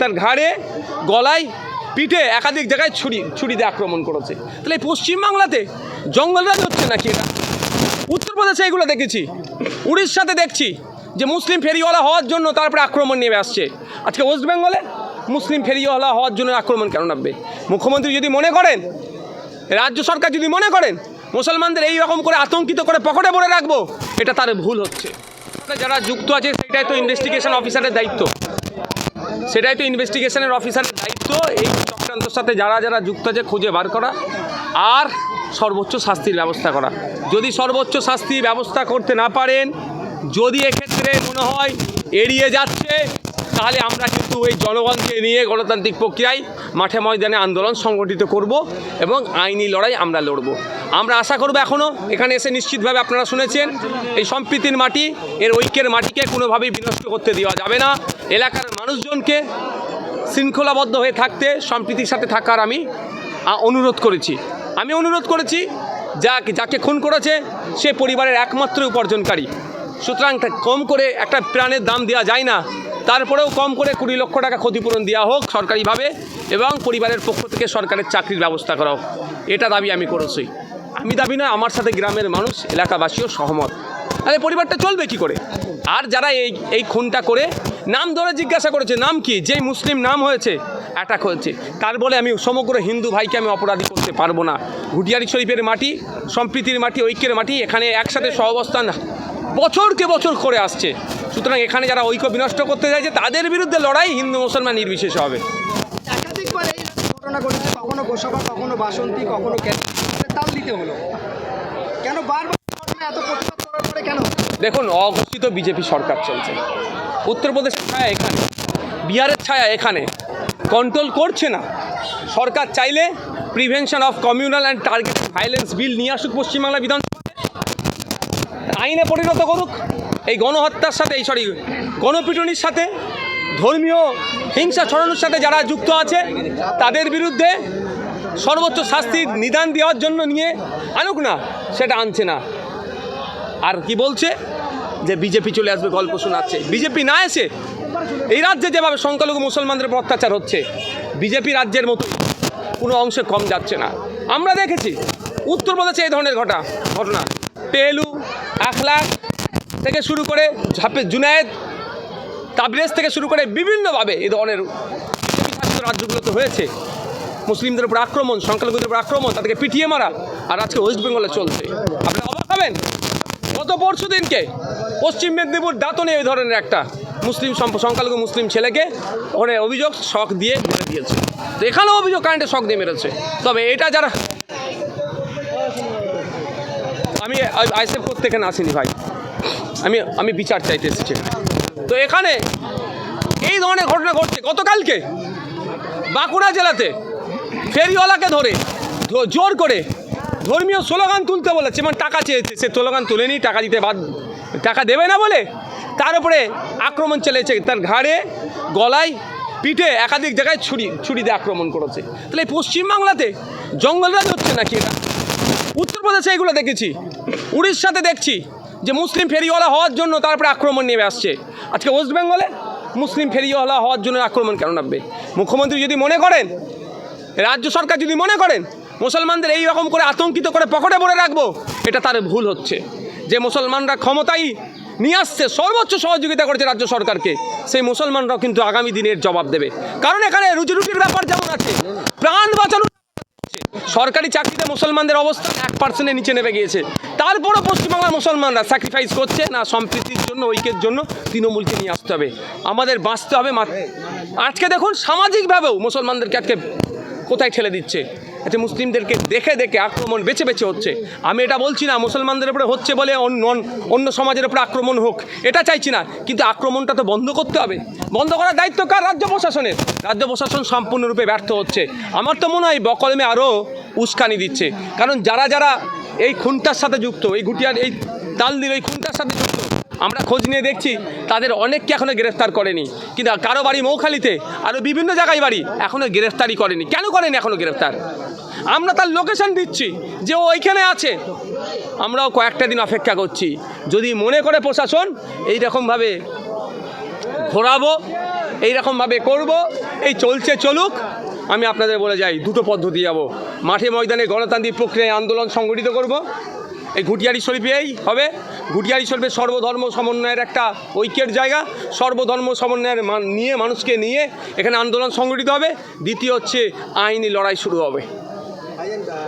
তার ঘাড়ে, গলায়, পিঠে একাধিক জায়গায় ছুরি ছুরি দিয়ে আক্রমণ করেছে। তাহলে এই পশ্চিমবাংলাতে জঙ্গলরাজ হচ্ছে নাকি এটা উত্তরপ্রদেশে এগুলো দেখেছি। উড়িষ্যাতে দেখছি যে মুসলিম ফেরিওয়ালা হওয়ার জন্য তারপরে আক্রমণ নেমে আসছে। আজকে ওয়েস্ট বেঙ্গলে মুসলিম ফেরিওয়ালা হওয়ার জন্য আক্রমণ কেন নামবে? মুখ্যমন্ত্রী যদি মনে করেন, রাজ্য সরকার যদি মনে করেন, মুসলমানদের এই রকম করে আতঙ্কিত করে পকেটে ভরে রাখব, এটা তার ভুল হচ্ছে। যারা যুক্ত আছে, সেটাই তো ইনভেস্টিগেশন অফিসারের দায়িত্ব। সেটাই তো ইনভেস্টিগেশনের অফিসারের দায়িত্ব। এই চক্রান্তর সাথে যারা যারা যুক্ত আছে, খুঁজে বার করা আর সর্বোচ্চ শাস্তির ব্যবস্থা করা। যদি সর্বোচ্চ শাস্তির ব্যবস্থা করতে না পারেন, যদি এক্ষেত্রে মনে হয় এড়িয়ে যাচ্ছে, তাহলে আমরা কিন্তু এই জনগণকে নিয়ে গণতান্ত্রিক প্রক্রিয়ায় মাঠে ময়দানে আন্দোলন সংগঠিত করব এবং আইনি লড়াই আমরা লড়ব। আমরা আশা করব এখনও এখানে এসে নিশ্চিতভাবে আপনারা শুনেছেন, এই সম্প্রীতির মাটি, এর ঐক্যের মাটিকে কোনোভাবেই বিনষ্ট করতে দেওয়া যাবে না। এলাকার মানুষজনকে শৃঙ্খলাবদ্ধ হয়ে থাকতে, সম্প্রীতির সাথে থাকার আমি অনুরোধ করেছি। আমি অনুরোধ করেছি, যা, যাকে খুন করেছে, সে পরিবারের একমাত্র উপার্জনকারী। সুতরাং কম করে একটা প্রাণের দাম দেওয়া যায় না। তারপরেও কম করে কুড়ি লক্ষ টাকা ক্ষতিপূরণ দেওয়া হোক সরকারিভাবে এবং পরিবারের পক্ষ থেকে সরকারের চাকরির ব্যবস্থা করা হোক। এটা দাবি আমি করেছি। আমি দাবি নয় আমার সাথে গ্রামের মানুষ, এলাকাবাসীও সহমত। তাহলে পরিবারটা চলবে কি করে? আর যারা এই এই খুনটা করে নাম ধরে জিজ্ঞাসা করেছে, নাম কি? যেই মুসলিম নাম হয়েছে অ্যাটাক হয়েছে। তার বলে আমি সমগ্র হিন্দু ভাইকে আমি অপরাধী করতে পারব না। ঘুটিয়ারি শরীফের মাটি, সম্প্রীতির মাটি, ঐক্যের মাটি, এখানে একসাথে সহবস্থান বছরকে বছর করে আসছে। সুতরাং এখানে যারা ঐক্য বিনষ্ট করতে চাইছে, তাদের বিরুদ্ধে লড়াই হিন্দু মুসলমান নির্বিশেষে হবে। কখনো কখনো বাসন্তী, কখনো দিতে হলো। কেন বারবার এত প্রতিবাদ করার পরে কেন দেখুন, অঘোষিত বিজেপি সরকার চলছে। উত্তরপ্রদেশের ছায়া এখানে, বিহারের ছায়া এখানে। কন্ট্রোল করছে না। সরকার চাইলে prevention of communal and target violence bill নিয়ে আসুক পশ্চিমবাংলা বিধানসভা আইনে পরিণত করুক। এই গণহত্যার সাথে, এই সরি গণপিটুনির সাথে, ধর্মীয় হিংসা ছড়ানোর সাথে যারা যুক্ত আছে, তাদের বিরুদ্ধে সর্বোচ্চ শাস্তির নিদান দেওয়ার জন্য নিয়ে আনুক না, সেটা আনছে না। আর কি বলছে? যে বিজেপি চলে আসবে গল্প শোনাচ্ছে। বিজেপি না এসে এই রাজ্যে যেভাবে সংখ্যালঘু মুসলমানদের অত্যাচার হচ্ছে, বিজেপি রাজ্যের মতো কোনো অংশে কম যাচ্ছে না। আমরা দেখেছি উত্তরপ্রদেশে এই ধরনের ঘটা ঘটনা। পেলু আখলাক থেকে শুরু করে ঝাপে জুনায়েদ, তাবরেজ থেকে শুরু করে বিভিন্নভাবে এই ধরনের রাজ্যগুলোতে হয়েছে। মুসলিমদের উপর আক্রমণ, সংখ্যালঘুদের উপর আক্রমণ, তাদেরকে পিটিয়ে মারা, আর আজকে ওয়েস্ট বেঙ্গলে চলছে। আপনি অবাক হবেন? গত পরশু দিনকে পশ্চিম মেদিনীপুর দাঁতনে এই ধরনের একটা মুসলিম সংখ্যালঘু মুসলিম ছেলেকে ওখানে অভিযোগ শখ দিয়ে মেরে দিয়েছে। তো এখানেও অভিযোগ কারেন্টে শখ দিয়ে মেরেছে। তবে এটা যারা আমি আইসেফ করতে এখানে আসিনি ভাই। আমি আমি বিচার চাইতে এসেছি তো এখানে এই ধরনের ঘটনা ঘটছে। গতকালকে বাঁকুড়া জেলাতে ফেরিওয়ালাকে ধরে জোর করে ধর্মীয় স্লোগান তুলতে বলেছে মানে টাকা চেয়েছে, সে স্লোগান তুলেনি, টাকা দিতে বাদ টাকা দেবে না বলে, তার উপরে আক্রমণ চলেছে তার ঘাড়ে, গলায়, পিঠে একাধিক জায়গায় ছুরি ছুরি দিয়ে আক্রমণ করেছে। তাহলে পশ্চিমবাংলাতে জঙ্গলরাজ হচ্ছে নাকি এটা? উত্তরপ্রদেশে এগুলো দেখেছি, উড়িষ্যাতে দেখছি, যে মুসলিম ফেরিওয়ালা হওয়ার জন্য তারপরে আক্রমণ নেমে আসছে। আজকে ওয়েস্ট বেঙ্গলে মুসলিম ফেরিওয়ালা হওয়ার জন্য আক্রমণ কেন নামবে? মুখ্যমন্ত্রী যদি মনে করেন রাজ্য সরকার যদি মনে করেন, মুসলমানদের এই রকম করে আতঙ্কিত করে পকেটে ভরে রাখব, এটা তার ভুল হচ্ছে। যে মুসলমানরা ক্ষমতায় নিয়ে আসছে, সর্বোচ্চ সহযোগিতা করেছে রাজ্য সরকারকে, সেই মুসলমানরাও কিন্তু আগামী দিনের জবাব দেবে। কারণ এখানে রুজি রুটির ব্যাপার যেমন আছে, প্রাণ বাঁচানো সরকারি চাকরিতে মুসলমানদের অবস্থা এক পার্সেন্টের নিচে নেমে গিয়েছে। তারপরও পশ্চিমবাংলার মুসলমানরা স্যাক্রিফাইস করছে, না সম্প্রীতির জন্য, ঐক্যের জন্য তৃণমূলকে নিয়ে আসতে হবে। আমাদের বাঁচতে হবে আজকে দেখুন, সামাজিকভাবেও মুসলমানদেরকে আজকে কোথায় ঠেলে দিচ্ছে? আচ্ছা মুসলিমদেরকে দেখে দেখে আক্রমণ বেছে বেছে হচ্ছে। আমি এটা বলছি না, মুসলমানদের উপরে হচ্ছে বলে অন্য অন্য সমাজের উপরে আক্রমণ হোক, এটা চাইছি না। কিন্তু আক্রমণটা তো বন্ধ করতে হবে। বন্ধ করার দায়িত্ব কার? রাজ্য প্রশাসনের। রাজ্য প্রশাসন সম্পূর্ণরূপে ব্যর্থ হচ্ছে। আমার তো মনে হয় বকলমে আরও উস্কানি দিচ্ছে। কারণ যারা যারা এই খুনটার সাথে যুক্ত, এই ঘুটিয়ার এই তাল দিল এই খুনটার সাথে যুক্ত আমরা খোঁজ নিয়ে দেখছি তাদের অনেককে এখনও গ্রেফতার করেনি। কিন্তু কারও বাড়ি মৌখালিতে? আরও বিভিন্ন জায়গায় বাড়ি এখনও গ্রেফতারই করেনি। কেন করেনি এখনও গ্রেফতার? আমরা তার লোকেশন দিচ্ছি যে ও ওইখানে আছে। আমরাও কয়েকটা দিন অপেক্ষা করছি। যদি মনে করে প্রশাসন এই রকমভাবে ঘোরাবো, এইরকমভাবে করব, এই চলছে চলুক, আমি আপনাদের বলে যাই, দুটো পদ্ধতি যাব। মাঠে ময়দানে গণতান্ত্রিক প্রক্রিয়ায় আন্দোলন সংগঠিত করব এই ঘুটিয়ারি শরীফেই হবে। ঘুটিয়ারি শরীফে সর্বধর্ম সমন্বয়ের একটা ঐক্যের জায়গা। সর্বধর্ম সমন্বয়ের মান- নিয়ে মানুষকে নিয়ে এখানে আন্দোলন সংগঠিত হবে। দ্বিতীয় হচ্ছে আইনি লড়াই শুরু হবে।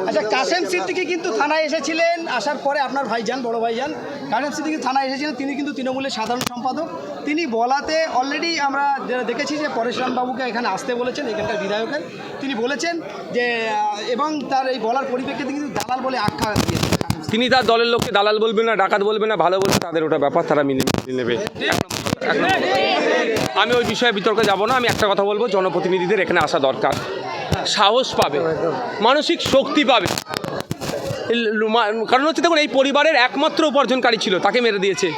আচ্ছা কাসেম সিদ্দিকি কিন্তু থানায় এসেছিলেন। আসার পরে আপনার ভাইজান, বড় ভাইজান, কাসেম সিদ্দিকি থানায় এসেছিলেন। তিনি কিন্তু তৃণমূলের সাধারণ সম্পাদক। তিনি বলাতে অলরেডি আমরা দেখেছি যে পরেশরাম বাবুকে এখানে আসতে বলেছেন, এখানকার বিধায়কের। তিনি বলেছেন যে এবং তার এই বলার পরিপ্রেক্ষিতে কিন্তু দালাল বলে আখ্যা দিয়েছেন। তিনি তার দলের লোককে দালাল বলবে না, ডাকাত বলবে না, ভালো বলবে, তাদের ওটা ব্যাপার, তারা মিলে মিলিয়ে নেবে। আমি ওই বিষয়ে বিতর্কে যাব না, আমি একটা কথা বলব, জনপ্রতিনিধিদের এখানে আসা দরকার। সাহস পাবে, মানসিক শক্তি পাবে। কারণ হচ্ছে দেখুন, এই পরিবারের একমাত্র উপার্জনকারী ছিল, তাকে মেরে দিয়েছে।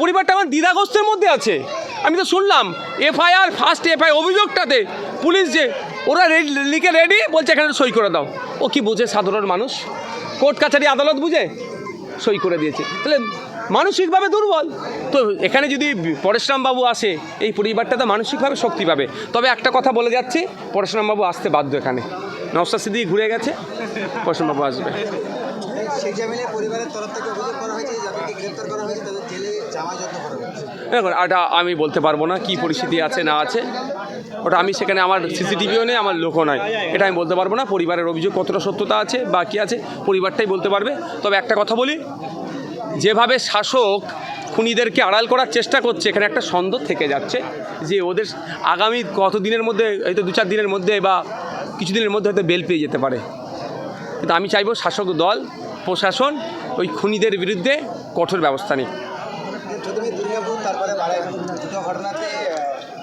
পরিবারটা আমার দ্বিধাগ্রস্তের মধ্যে আছে। আমি তো শুনলাম, এফআইআর ফার্স্ট এফআই অভিযোগটাতে পুলিশ যে, ওরা লিখে রেডি বলছে এখানে সই করে দাও। ও কি বোঝে, সাধারণ মানুষ? কোর্ট কাছারি আদালত বুঝে? সই করে দিয়েছে। তাহলে মানসিকভাবে দুর্বল। তো এখানে যদি পরশুরাম বাবু আসে এই পরিবারটাতে মানসিকভাবে শক্তি পাবে। তবে একটা কথা বলে যাচ্ছি পরশুরাম বাবু আসতে বাধ্য এখানে। নওসাদ সিদ্দিকি ঘুরে গেছে পরশুরাম বাবু আসবে। দেখুন এটা আমি বলতে পারব না কি পরিস্থিতি আছে না আছে। ওটা আমি সেখানে আমার সিসিটিভিও নেই, আমার লোকও নাই। এটা আমি বলতে পারব না, পরিবারের অভিযোগ কতটা সত্যতা আছে বা কী আছে, পরিবারটাই বলতে পারবে। তবে একটা কথা বলি, যেভাবে শাসক খুনিদেরকে আড়াল করার চেষ্টা করছে, এখানে একটা সন্দেহ থেকে যাচ্ছে যে ওদের আগামী কত দিনের মধ্যে হয়তো দু চার দিনের মধ্যে বা কিছুদিনের মধ্যে হয়তো বেল পেয়ে যেতে পারে। কিন্তু আমি চাইব শাসক দল, প্রশাসন ওই খুনিদের বিরুদ্ধে কঠোর ব্যবস্থা নিক।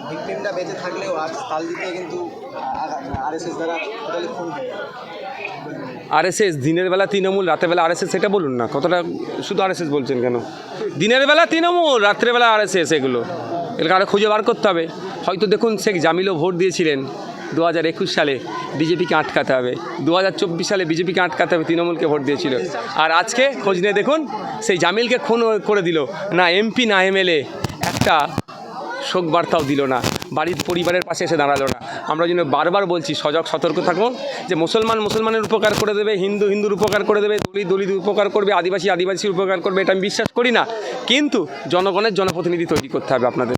ভিকটিমটা বেঁচে থাকলেও আজ তাল দিতে কিন্তু আরএসএস দ্বারা টোটালি খুন আরএসএস দিনের বেলা তৃণমূল, রাতের বেলা আরএসএস সেটা বলুন না। কতটা, শুধু আরএসএস বলছেন কেন? দিনের বেলা তৃণমূল রাত্রেবেলা আরএসএস এগুলো। এগুলো আরও খুঁজে বার করতে হবে। হয়তো দেখুন শেখ জামিলও ভোট দিয়েছিলেন দু হাজার একুশ সালে। বিজেপিকে আটকাতে হবে। দু হাজার চব্বিশ সালে বিজেপিকে আটকাতে হবে, তৃণমূলকে ভোট দিয়েছিল। আর আজকে খোঁজ নিয়ে দেখুন, সেই জামিলকে খুন করে দিল। না এমপি, না এমএলএ। একটা শোক বার্তাও দিল না বাড়ির পরিবারের পাশে এসে দাঁড়াল না। আমরা যেন বারবার বলছি সজাগ সতর্ক থাকুন যে মুসলমান মুসলমানের উপকার করে দেবে হিন্দু হিন্দুর উপকার করে দেবে দলিত দলিত উপকার করবে আদিবাসী আদিবাসীর উপকার করবে এটা আমি বিশ্বাস করি না। কিন্তু জনগণের জনপ্রতিনিধি তৈরি করতে হবে আপনাদের।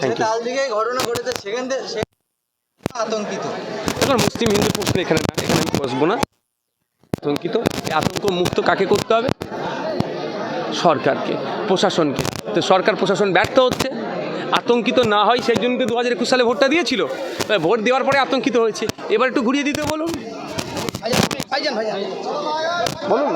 থ্যাংক ইউ ঘটনা ঘটেছে সেখান থেকে আতঙ্কিত মুসলিম হিন্দু প্রশ্ন এখানে না এখানে আমি বসবো না। আতঙ্কিত আতঙ্ক মুক্ত কাকে করতে হবে? সরকারকে প্রশাসনকে। তো সরকার প্রশাসন ব্যর্থ হচ্ছে। আতঙ্কিত না হয়, সেই জন্য দু হাজার একুশ সালে ভোটটা দিয়েছিল। ভোট দেওয়ার পরে আতঙ্কিত হয়েছে। এবার একটু ঘুরিয়ে দিতে বলুন। বলুন